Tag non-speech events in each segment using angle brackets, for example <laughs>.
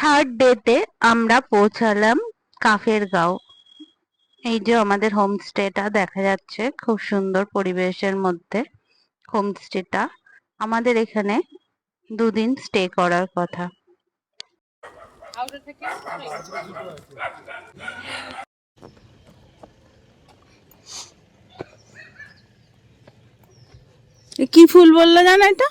Third ডেতে আমরা পৌঁছালাম কাফের গাঁও। এই যে আমাদের হোমস্টেটা দেখা যাচ্ছে, খুব সুন্দর পরিবেশের মধ্যে হোমস্টেটা আমাদের এখানে দুদিন স্টে করার কথা। কি ফুল বলল জানো এটা?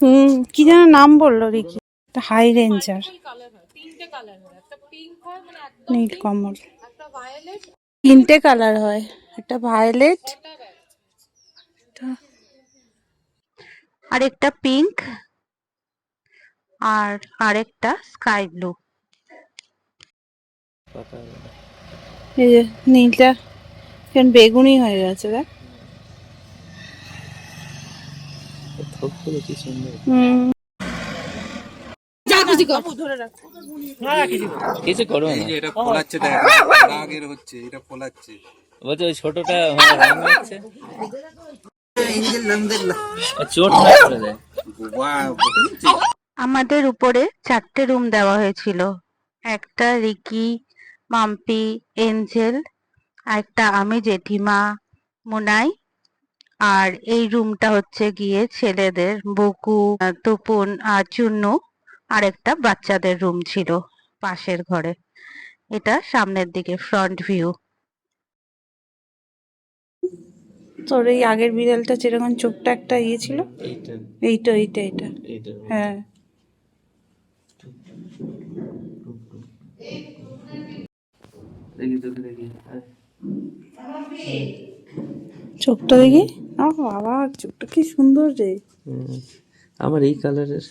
হুম কি যেন নাম বলল রিকি? একটা হাই রেঞ্জার নীল কমল। তিনটে কালার হয় একটা ভায়োলেট আরেকটা পিঙ্ক আর আরেকটা স্কাই ব্লু এই যে নীলটা এখন বেগুনি হয়ে গেছে দেখ। কি সুন্দর? কিছু করো। না। এটা ফোলাচ্ছে দেখ রাগের হচ্ছে এটা ফোলাচ্ছে। বলছে ওই ছোটটা হচ্ছে চোট না করে দেয়। আমাদের উপরে চারটে রুম দেওয়া হয়েছিল। একটা রিকি মাম্পি এঞ্জেল একটা আমি জেঠিমা মুনাই আর এই রুমটা হচ্ছে গিয়ে ছেলেদের বকু তুপুন আর চুন্নু আর একটা বাচ্চাদের রুম ছিল পাশের ঘরে। এটা সামনের দিকে ফ্রন্ট ভিউ তোর এই আগের বিড়ালটা যেরকম চোখটা একটা ইয়ে ছিল? এইটা। এইটা এইটা হ্যাঁ। দেখি তোকে দেখি। চোখটা দেখি? ও বাবা চোখটা কি সুন্দর রে। আমার এই কালারের।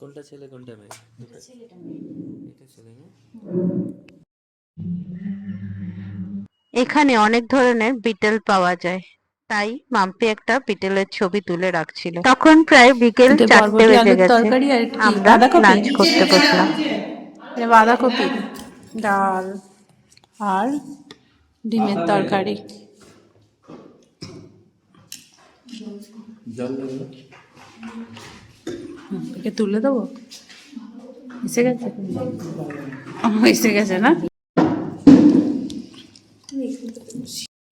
কোনটা ছেলে কোনটা মেয়ে? এটা ছেলে না? এখানে অনেক ধরনের বিটেল পাওয়া যায়। তাই মাম্পি একটা বিটেলের ছবি তুলে রাখছিল। তখন প্রায় বিকেল চারটে বেজে গেছে। আমরা লাঞ্চ করতে বসলাম। বাঁধাকপি ডাল আর ডিমের তরকারি। একে তুলে দেবো? এসে গেছে? এসে গেছে না?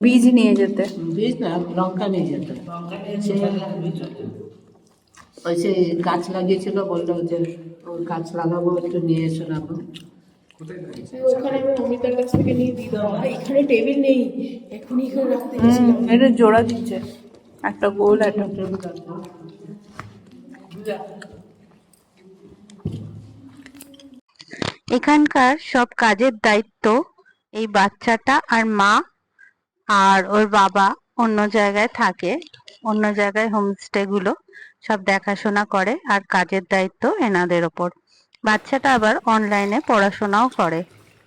বীজ নিয়ে যেতে। বীজ না লঙ্কা নিয়ে যেত। ওই সে গাছ লাগিয়েছিল বলল যে ওর গাছ লাগাবো একটু নিয়ে এসো না ওখানে আমি অমিতার কাছ থেকে নিয়ে দিয়ে দেবো এখানে টেবিল নেই এখনই করে রাখতে হুম, এটা জোড়া দিচ্ছে। একটা গোল একটা এখানকার সব কাজের দায়িত্ব এই বাচ্চাটা আর মা আর ওর বাবা অন্য জায়গায় থাকে অন্য জায়গায় হোমস্টে গুলো সব দেখাশোনা করে আর কাজের দায়িত্ব এনাদের ওপর। বাচ্চাটা আবার অনলাইনে পড়াশোনাও করে।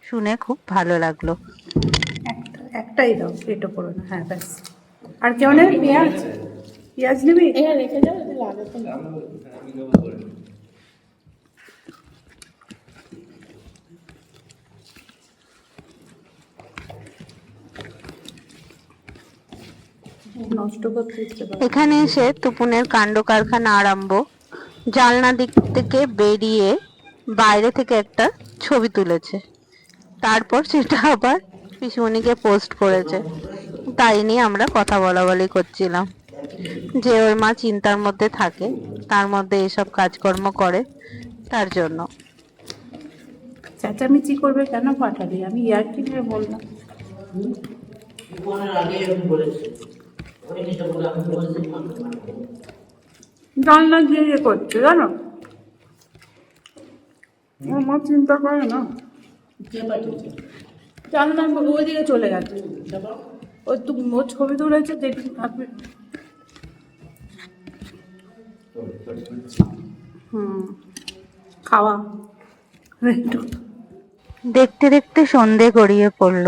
শুনে খুব ভালো লাগল। একটাই দাও পেটো করো না। হ্যাঁ ব্যাস। আর কেউ নেবে পেঁয়াজ পেঁয়াজ নিবি এখানে রেখে যাও যদি এসে তুপুনের কাণ্ড কারখানা আরম্ভ। জানলা দিক থেকে বেরিয়ে বাইরে থেকে একটা ছবি তুলেছে। তারপর সেটা আবার পিসুমণিকে পোস্ট করেছে। তাই নিয়ে আমরা কথা বলা বলি করছিলাম। যে ওর মা চিন্তার মধ্যে থাকে তার মধ্যে এসব কাজকর্ম করে তার জন্য। চেঁচামেচি করবে কেন পাঠালি আমি ইয়ার কি নিয়ে বললাম? আগে এরকম বলেছে ওই যেটা বলে আমি বলেছি জানলা দিয়ে ইয়ে করছে জানো ওর মা চিন্তা করে না জানলা ওইদিকে চলে গেছে। ওর ছবি তুলেছে হুম খাওয়া। দেখতে দেখতে সন্ধে গড়িয়ে পড়ল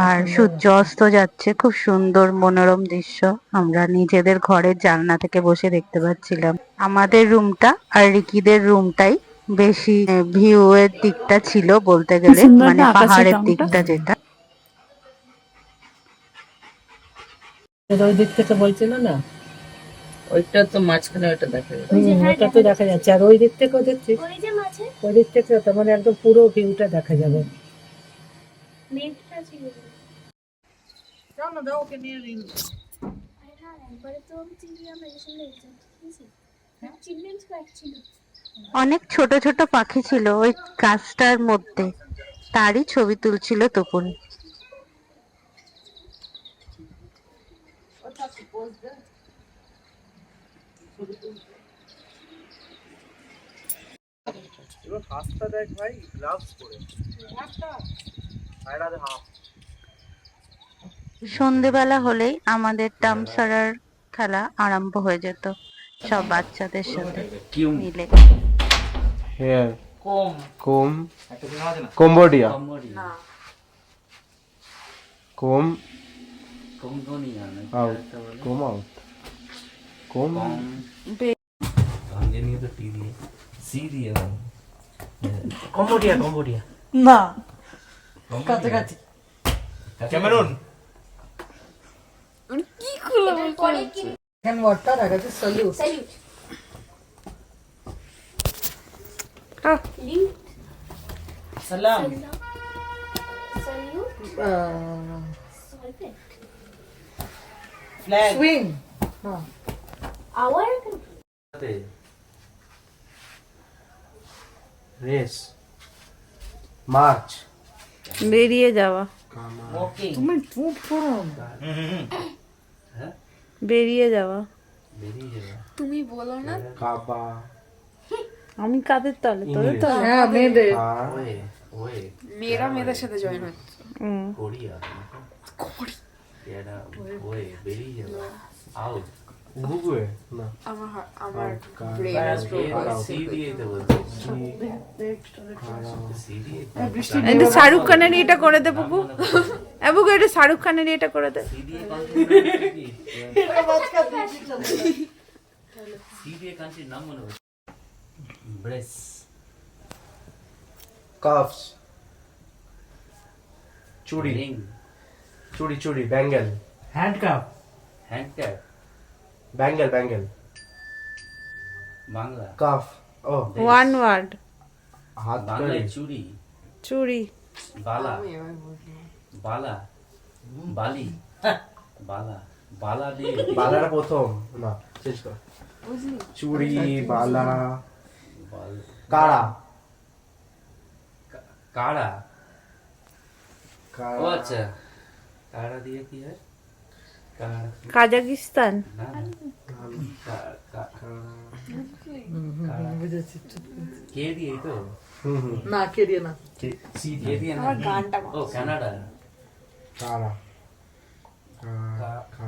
আর সূর্য অস্ত যাচ্ছে খুব সুন্দর মনোরম দৃশ্য। আমরা নিজেদের ঘরের জানলা থেকে বসে দেখতে পাচ্ছিলাম। আমাদের রুমটা আর রিকিদের রুমটাই বেশি ভিউ এর দিকটা ছিল বলতে গেলে মানে পাহাড়ের দিকটা যেটা। ওই দিক থেকে বলছে না না। ওইটা তো মাঝখানে ওইটা দেখা যাচ্ছে ওটা তো দেখা যাচ্ছে। আর ওই দিক থেকেও দেখছিস ওই যে মাঝে? ওই দিক থেকে তো মানে একদম পুরো ভিউটা দেখা যাবে। ছিল। অনেক ছোট ছোট পাখি ছিল ওই গাছটার মধ্যে। তারই ছবি তুলছিল তপুন। ফার্স্টটা দেখ ভাই গ্লাভস পরে। হাফ সন্ধেবেলা হলেই আমাদের টামসারার খেলা আরম্ভ হয়ে যেত সব বাচ্চাদের সাথে মিলে। কঙ্গনিয়া নাকি out. Comb out. ভাঙে নিয়ে তো টি দিয়ে সি দিয়ে দাও। Cambodia Cambodia. না। কাছাকাছি। ক্যামেরুন। কি ক্যান ওয়াটার আগে তো সলিউট স্যালিউট লিউট সালাম salute solvent flag swing our Race. March. বেরিয়ে যাওয়া। তুমি চুপ করো। বেরিয়ে যাওয়া। তুমি বলো না। Kaba. আমি কাদের তলে? তোদের. তলে? হ্যাঁ মেয়েদের। মেয়েরা মেয়েদের সাথে জয়েন হচ্ছে। কোরিয়া এটা ওয়ে বেরিয়ে যাবে আউট. আমার আমার. ব্রেন এটা শাহরুখ খানের এটা করে দে বুবু এ বুবু এটা শাহরুখ খানের এটা করে দে. কান্ট্রির নাম মনে হচ্ছে brace. Ring Chudi chudi. Bangle. হ্যান্ডক্যাপ Bangle bangle. Bangla? Cuff. Oh. One word. হাত বাংলায় কড়ি চুরি। চুড়ি বালা। বালা। বালি। বালা। বালা দিয়ে <laughs> বালাটা প্রথম। না শেষ কর। চুড়ি বালা। কাড়া ও কারা? আচ্ছা। কাড়া দিয়ে কি হয়? কাজাকিস্তান। কা- দিয়ে তো? হুম হুম না কে দিয়ে না? সি কে দিয়ে না? Oh Canada. কারা?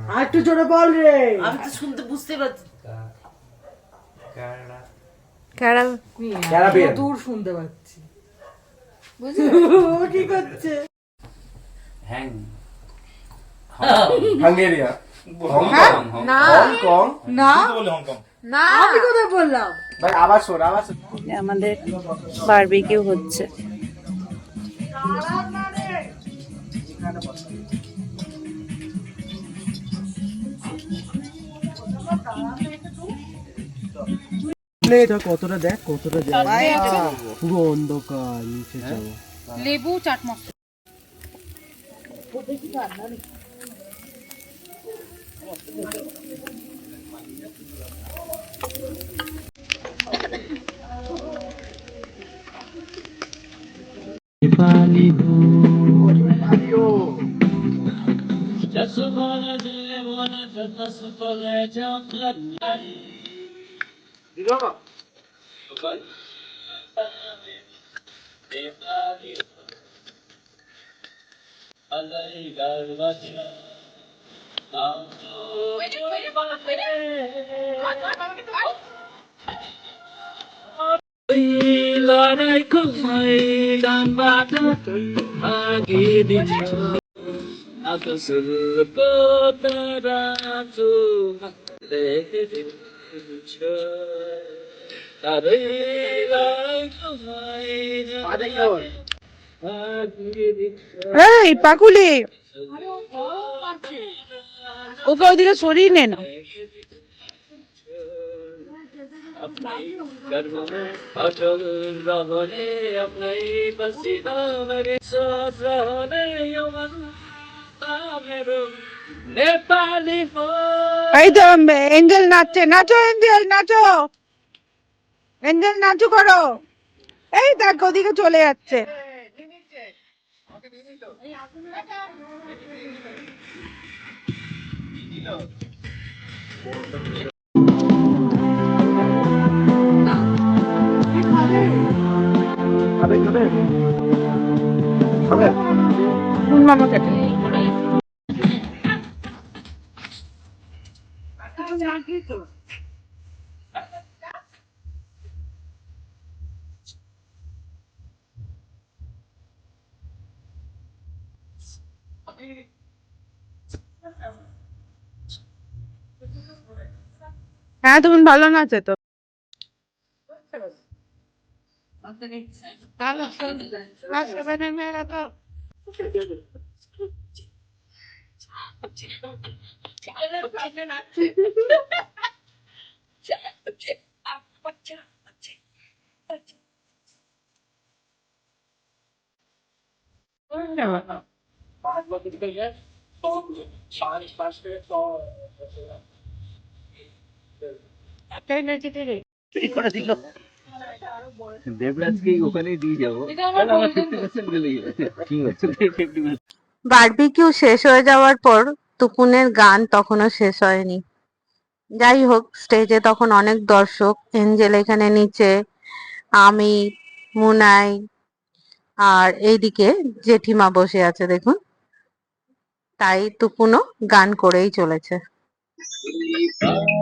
আর একটু জোরে বল রে। কা- কাড়া কারা ক্যারাবিয়ান। দূর শুনতে পাচ্ছি। <laughs> ও কি করছে? হ্যাং। হাঙ্গেরিয়া হংকং না হংকং না হংকং না আমি কোথায় বললাম ভাই আবার শোন আবার আমাদের বারবিকিউ হচ্ছে. এটা কতটা দেখ কতটা দেখ। পুরো অন্ধকার নিচে যাব লেবু chaat masala. Das so war der Telefon, das war der Allah লড়াই কমাই দাম বাধা আগে দিচ্ছ আকাশের পতারা তো রেখে দিচ্ছ তারে এই পাকুলি। ওকে ওদিকে সরিয়ে নে না। এই তো এঞ্জেল নাচছে নাচো এঞ্জেল নাচো। এঞ্জেল নাচো করো। এই দেখ ওদিকে চলে যাচ্ছে। মামা কাটে হ্যাঁ তুমি ভালো নাচে তো। ওখানেই দিয়ে যাব তাহলে আমার ফিফটি পার্সেন্ট বারবিকিউ শেষ হয়ে যাওয়ার পর তুপুনের গান তখনও শেষ হয়নি। যাই হোক স্টেজে তখন অনেক দর্শক, এঞ্জেল এখানে নিচে, আমি, মুনাই আর এইদিকে জেঠিমা বসে আছে, দেখুন। তাই তুপুনও গান করেই চলেছে।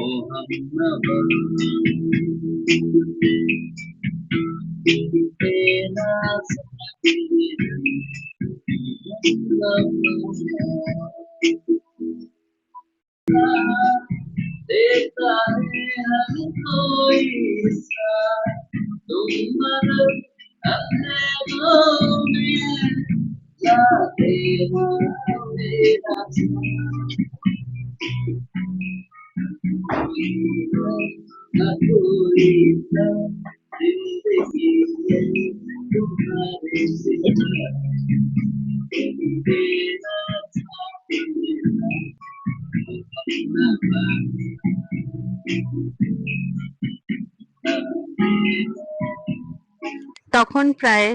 I'm Thank you. তখন প্রায়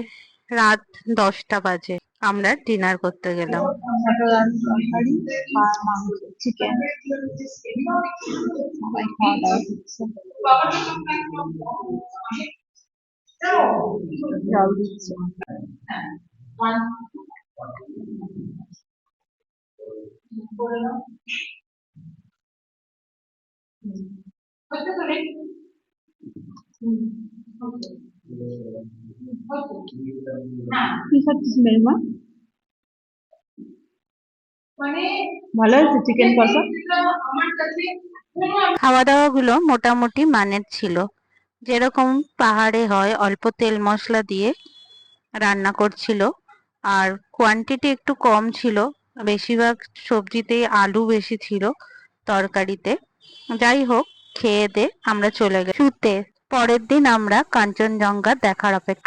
রাত দশটা বাজে। আমরা ডিনার করতে গেলাম। তরকারি খাওয়া দাওয়া করছে জল দিচ্ছে কি খাচ্ছিস মেরিমা ভালো হয়েছে চিকেন কষা? খাওয়া দাওয়া গুলো মোটামুটি মানের ছিল। যেরকম পাহাড়ে হয় অল্প তেল মশলা দিয়ে রান্না করছিল। আর কোয়ান্টিটি একটু কম ছিল। বেশিরভাগ সবজিতেই আলু বেশি ছিল তরকারিতে। যাই হোক খেয়ে দে আমরা চলে গেছি শুতে। পরের দিন আমরা কাঞ্চনজঙ্ঘা দেখার অপেক্ষা